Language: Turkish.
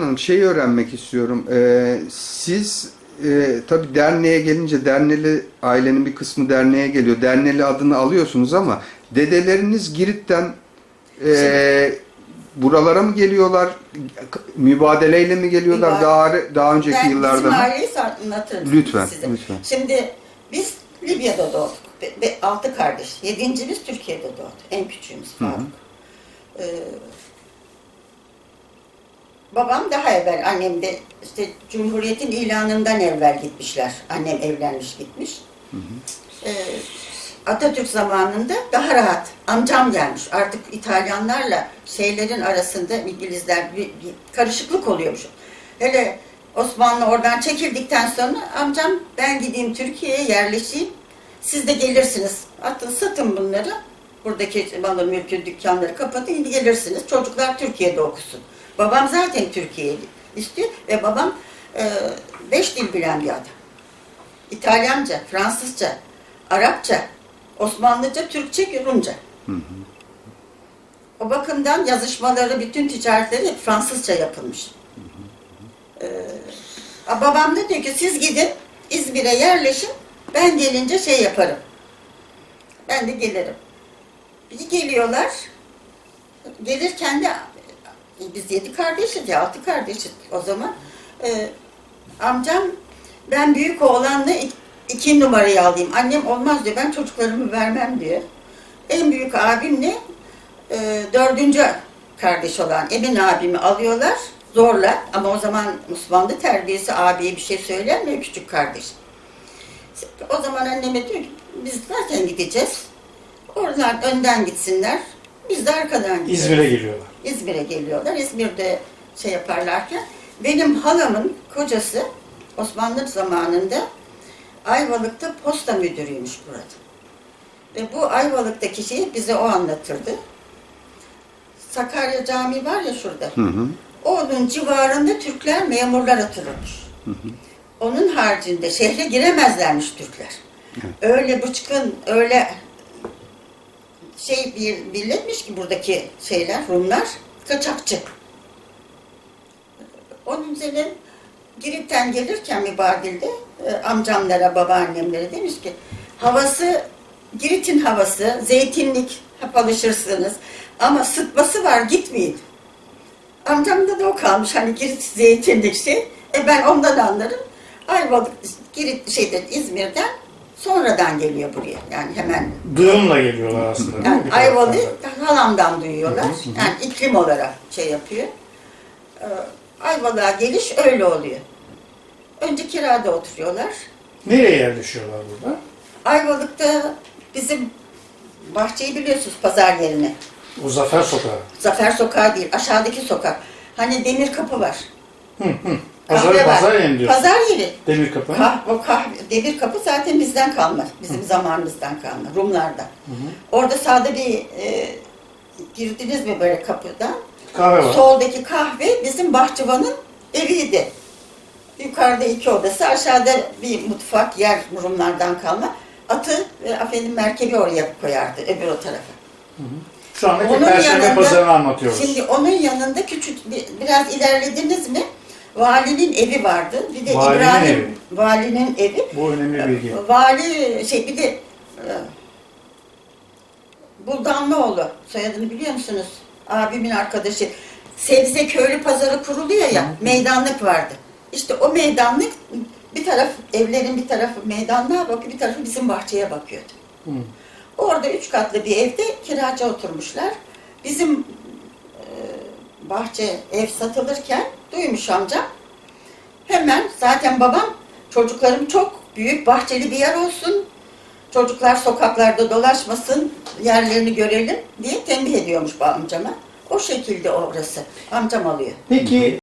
Hanım şeyi öğrenmek istiyorum. Ee, siz e, tabii derneğe gelince Derneli ailenin bir kısmı derneğe geliyor. Derneli adını alıyorsunuz ama dedeleriniz Girit'ten e, buralara mı geliyorlar? Mübadeleyle mi geliyorlar? Mübadele. Daha daha önceki ben yıllarda bizim mı? aileyi anlatırım Lütfen, size. lütfen. Şimdi biz Libya'da doğduk. Be, be- altı kardeş. Yedincimiz Türkiye'de doğdu. En küçüğümüz. Faruk. Ee, babam daha evvel, annem de işte Cumhuriyet'in ilanından evvel gitmişler. Annem evlenmiş gitmiş. Ee, Atatürk zamanında daha rahat. Amcam gelmiş. Artık İtalyanlarla şeylerin arasında İngilizler bir, bir karışıklık oluyormuş. Hele Osmanlı oradan çekildikten sonra amcam ben gideyim Türkiye'ye yerleşeyim. Siz de gelirsiniz. Atın satın bunları. Buradaki malı mülkü dükkanları kapatın gelirsiniz. Çocuklar Türkiye'de okusun. Babam zaten Türkiye'yi istiyor ve babam e, beş dil bilen bir adam. İtalyanca, Fransızca, Arapça, Osmanlıca, Türkçe, Rumca. O bakımdan yazışmaları, bütün ticaretleri hep Fransızca yapılmış. Ee, babam da diyor ki siz gidin İzmir'e yerleşin, ben gelince şey yaparım. Ben de gelirim. Bir geliyorlar, gelirken de biz yedi kardeşiz ya, altı kardeşiz o zaman. Ee, amcam ben büyük oğlanla ik- iki numarayı alayım. Annem olmaz diyor. Ben çocuklarımı vermem diyor. En büyük abimle e, dördüncü kardeş olan Emin abimi alıyorlar zorla. Ama o zaman Osmanlı terbiyesi abiye bir şey söylenmiyor küçük kardeş. O zaman anneme diyor ki biz zaten gideceğiz. Oralar önden gitsinler. Biz de arkadan gideceğiz. İzmir'e geliyorlar. İzmir'e geliyorlar. İzmir'de şey yaparlarken benim halamın kocası Osmanlı zamanında Ayvalık'ta posta müdürüymüş burada. Ve bu Ayvalık'taki şeyi bize o anlatırdı. Sakarya Camii var ya şurada. Hı hı. Onun civarında Türkler memurlar otururmuş. Onun haricinde şehre giremezlermiş Türkler. Öyle bıçkın, öyle şey bir milletmiş ki buradaki şeyler, Rumlar, kaçakçı. Onun üzerine Girit'ten gelirken Mübadil'de e, amcamlara, babaannemlere demiş ki havası, Girit'in havası, zeytinlik, hep alışırsınız ama sıtması var gitmeyin. Amcamda da o kalmış hani Girit zeytinlik şey. E ben ondan anlarım. Ayvalık, Girit şeyden İzmir'den sonradan geliyor buraya. Yani hemen Duyumla geliyorlar aslında. yani Ayvalı halamdan duyuyorlar. Yani iklim olarak şey yapıyor. Ee, Ayvalık'a geliş öyle oluyor. Önce kirada oturuyorlar. Nereye yerleşiyorlar burada? Ayvalık'ta bizim bahçeyi biliyorsunuz pazar yerine. O Zafer Sokağı. Zafer Sokağı değil, aşağıdaki sokak. Hani demir kapı var. Pazar, Kahve var. pazar diyorsun. Pazar yeri. Demir kapı. Kah, o kahve, demir kapı zaten bizden kalma. Bizim zamanımızdan kalma. Rumlardan. Orada sağda bir e, girdiniz mi böyle kapıdan? Kahve var. Soldaki kahve bizim bahçıvanın eviydi. Yukarıda iki odası, aşağıda bir mutfak, yer Rumlardan kalma. Atı ve efendim merkebi oraya koyardı, öbür o tarafa. Şu andaki Perşembe Pazarı'nı anlatıyoruz. Şimdi onun yanında küçük, bir- biraz ilerlediniz mi? Valinin evi vardı. Bir de Valinin İbrahim evi. valinin evi. Bu önemli bilgi. Vali şey bir de e, Buldanlıoğlu soyadını biliyor musunuz? Abimin arkadaşı. Sebze köylü pazarı kuruluyor ya, meydanlık vardı. İşte o meydanlık bir taraf evlerin bir tarafı meydanlığa bakıyor, bir tarafı bizim bahçeye bakıyordu. Hı. Orada üç katlı bir evde kiracı oturmuşlar. Bizim bahçe ev satılırken duymuş amcam. Hemen zaten babam çocuklarım çok büyük bahçeli bir yer olsun. Çocuklar sokaklarda dolaşmasın, yerlerini görelim diye tembih ediyormuş amcama. O şekilde orası. Amcam alıyor. Peki